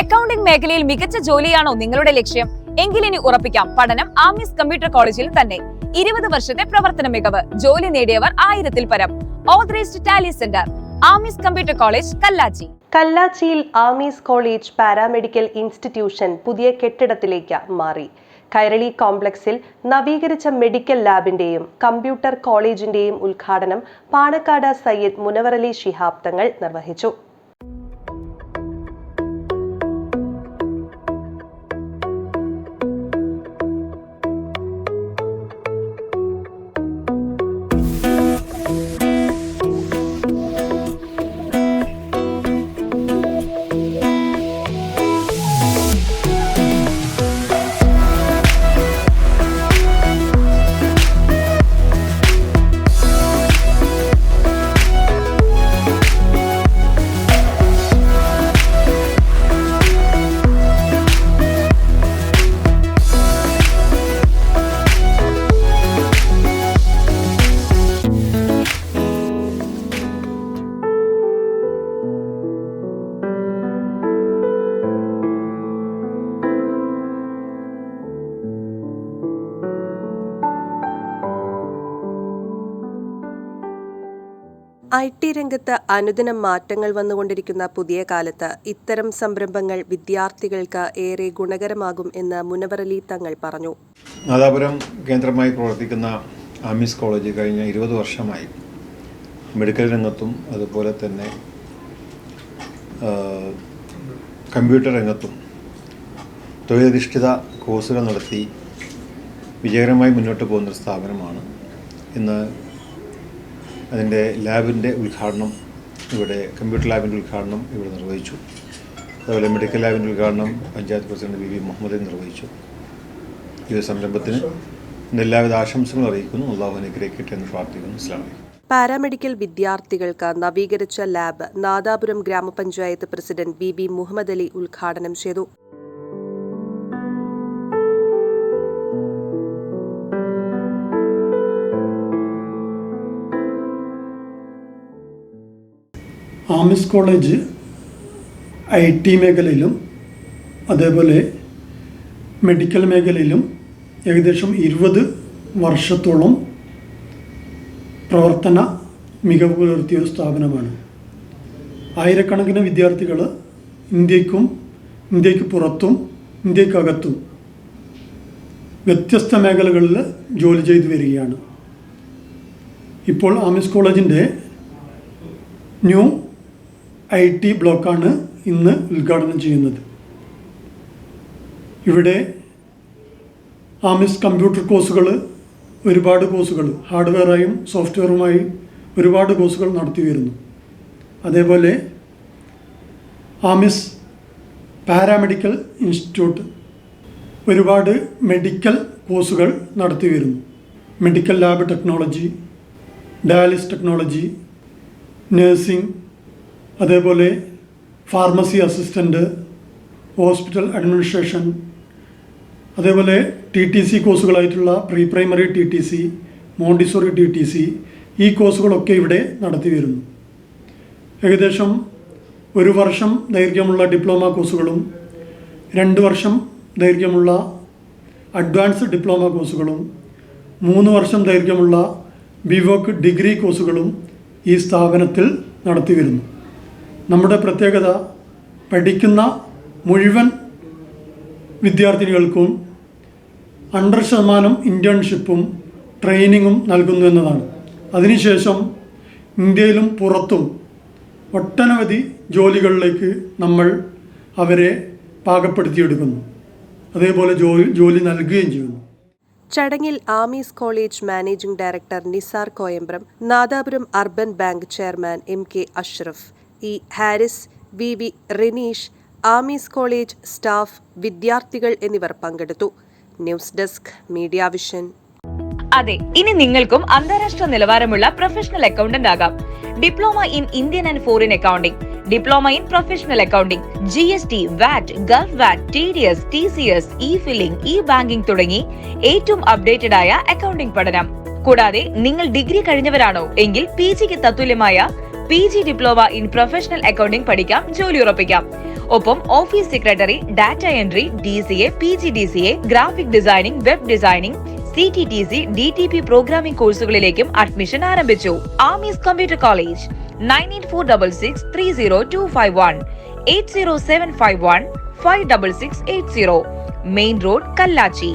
Accounting മേഖലയിൽ മികച്ച ജോലിയാണോ നിങ്ങളുടെ ലക്ഷ്യം? എങ്കിലിനി ഉറപ്പിക്കാം പഠനം ആമിസ് കമ്പ്യൂട്ടർ കോളേജിൽ തന്നെ. ഇരുപത് വർഷത്തെ പ്രവർത്തന മികവ് ജോലി നേടിയവർ ആയിരത്തിൽ പരം. Authorised tally centre Amis computer college Kallachi. കല്ലാച്ചിയിൽ Amis college paramedical institution പുതിയ കെട്ടിടത്തിലേക്ക് മാറി. കൈരളി കോംപ്ലക്സിൽ നവീകരിച്ച മെഡിക്കൽ ലാബിന്റെയും കമ്പ്യൂട്ടർ കോളേജിന്റെയും ഉദ്ഘാടനം പാണക്കാട് സയ്യിദ് മുനവറലി ശിഹാബ് തങ്ങൾ നിർവഹിച്ചു. ഐ ടി രംഗത്ത് അനുദിനം മാറ്റങ്ങൾ വന്നുകൊണ്ടിരിക്കുന്ന പുതിയ കാലത്ത് ഇത്തരം സംരംഭങ്ങൾ വിദ്യാർത്ഥികൾക്ക് ഏറെ ഗുണകരമാകും എന്ന് മുനവറലി തങ്ങൾ പറഞ്ഞു. നാദാപുരം കേന്ദ്രമായി പ്രവർത്തിക്കുന്ന ആമിസ് കോളേജ് കഴിഞ്ഞ ഇരുപത് വർഷമായി മെഡിക്കൽ രംഗത്തും അതുപോലെ തന്നെ കമ്പ്യൂട്ടർ രംഗത്തും തൊഴിലധിഷ്ഠിത കോഴ്സുകൾ നടത്തി വിജയകരമായി മുന്നോട്ട് പോകുന്നൊരു സ്ഥാപനമാണ്. ഇന്ന് അതിന്റെ ലാബിന്റെ ഉദ്ഘാടനം ഇവിടെ കമ്പ്യൂട്ടർ ലാബിന്റെ ഉദ്ഘാടനം ഇവിടെ നിർവഹിച്ചു. അതുപോലെ മെഡിക്കൽ ലാബിന്റെ ഉദ്ഘാടനം panchayat president V V Muhammad നിർവഹിച്ചു. ഈ സംരംഭത്തിന് എല്ലാവിധ ആശംസകളും അറിയിക്കുന്നു. അള്ളാഹു അനുഗ്രഹിക്കട്ടെ എന്ന് പ്രാർത്ഥിക്കുന്നു. ഇസ്ലാം വലൈക്കും പാരാമെഡിക്കൽ വിദ്യാർത്ഥികൾക്ക് നവീകരിച്ച ലാബ് നാദാപുരം ഗ്രാമപഞ്ചായത്ത് president B B Muhammad Ali ഉദ്ഘാടനം ചെയ്തു. ആമിസ് കോളേജ് ഐ ടി മേഖലയിലും അതേപോലെ മെഡിക്കൽ മേഖലയിലും ഏകദേശം ഇരുപത് വർഷത്തോളം പ്രവർത്തന മികവ് പുലർത്തിയ ഒരു സ്ഥാപനമാണ്. ആയിരക്കണക്കിന് വിദ്യാർത്ഥികൾ ഇന്ത്യക്കും ഇന്ത്യയ്ക്ക് പുറത്തും ഇന്ത്യക്കകത്തും വ്യത്യസ്ത മേഖലകളിൽ ജോലി ചെയ്തു വരികയാണ്. ഇപ്പോൾ ആമിസ് കോളേജിന്റെ ന്യൂ ഐ ടി ബ്ലോക്കാണ് ഇന്ന് ഉദ്ഘാടനം ചെയ്യുന്നത്. ഇവിടെ ആമിസ് കമ്പ്യൂട്ടർ കോഴ്സുകൾ ഒരുപാട് കോഴ്സുകൾ ഹാർഡ്വെയറായും സോഫ്റ്റ്വെയറുമായി ഒരുപാട് കോഴ്സുകൾ നടത്തി വരുന്നു. അതേപോലെ ആമിസ് പാരാമെഡിക്കൽ ഇൻസ്റ്റിറ്റ്യൂട്ട് ഒരുപാട് മെഡിക്കൽ കോഴ്സുകൾ നടത്തി വരുന്നു. Medical lab technology dialysis technology nursing അതേപോലെ ഫാർമസി അസിസ്റ്റന്റ് ഹോസ്പിറ്റൽ അഡ്മിനിസ്ട്രേഷൻ അതേപോലെ T T C കോഴ്സുകളായിട്ടുള്ള pre primary T T C Montessori T T C ഈ കോഴ്സുകളൊക്കെ ഇവിടെ നടത്തി വരുന്നു. ഏകദേശം ഒരു വർഷം ദൈർഘ്യമുള്ള ഡിപ്ലോമ കോഴ്സുകളും രണ്ട് വർഷം ദൈർഘ്യമുള്ള അഡ്വാൻസ് ഡിപ്ലോമ കോഴ്സുകളും മൂന്ന് വർഷം ദൈർഘ്യമുള്ള ബിവോക്ക് ഡിഗ്രി കോഴ്സുകളും ഈ സ്ഥാപനത്തിൽ നടത്തി വരുന്നു. നമ്മുടെ പ്രത്യേകത പഠിക്കുന്ന മുഴുവൻ വിദ്യാർത്ഥിനികൾക്കും അണ്ടർ ശതമാനം ഇന്റേൺഷിപ്പും ട്രെയിനിങ്ങും നൽകുന്നു എന്നതാണ്. അതിനുശേഷം ഇന്ത്യയിലും പുറത്തും ഒട്ടനവധി ജോലികളിലേക്ക് നമ്മൾ അവരെ പാകപ്പെടുത്തിയെടുക്കുന്നു. അതേപോലെ ജോലി ജോലി നൽകുകയും ചെയ്യുന്നു. ചടങ്ങിൽ Amis college managing director Nisar Koyambram Nadapuram urban bank chairman M K Ashraf E Haris V V Rineesh Amis college staff വിദ്യാർത്ഥികൾ എന്നിവർ പങ്കെടുത്തു. News desk media vision. അതെ ഇനി നിങ്ങൾക്കും അന്താരാഷ്ട്ര നിലവാരമുള്ള പ്രൊഫഷണൽ അക്കൗണ്ടന്റ് ആകാം. Diploma in Indian and foreign accounting. Diploma in professional accounting. G S T VAT Gulf VAT T D S T C S E filing E banking തുടങ്ങി ഏറ്റവും updated ആയ accounting പഠനം. കൂടാതെ നിങ്ങൾ ഡിഗ്രി കഴിഞ്ഞവരാണോ എങ്കിൽ P ജിക്ക് തത്തുല്യമായ P G diploma in professional accounting പഠിക്കാം ജോലി ഉറപ്പിക്കാം. ഒപ്പം office secretary data entry D C A P G D C A graphic designing web designing C T T C D T P programming കോഴ്സുകളിലേക്കും admission ആരംഭിച്ചു. Amis computer college nine eight four double six three zero two five one eight zero seven five one five double six eight zero main road Kallachi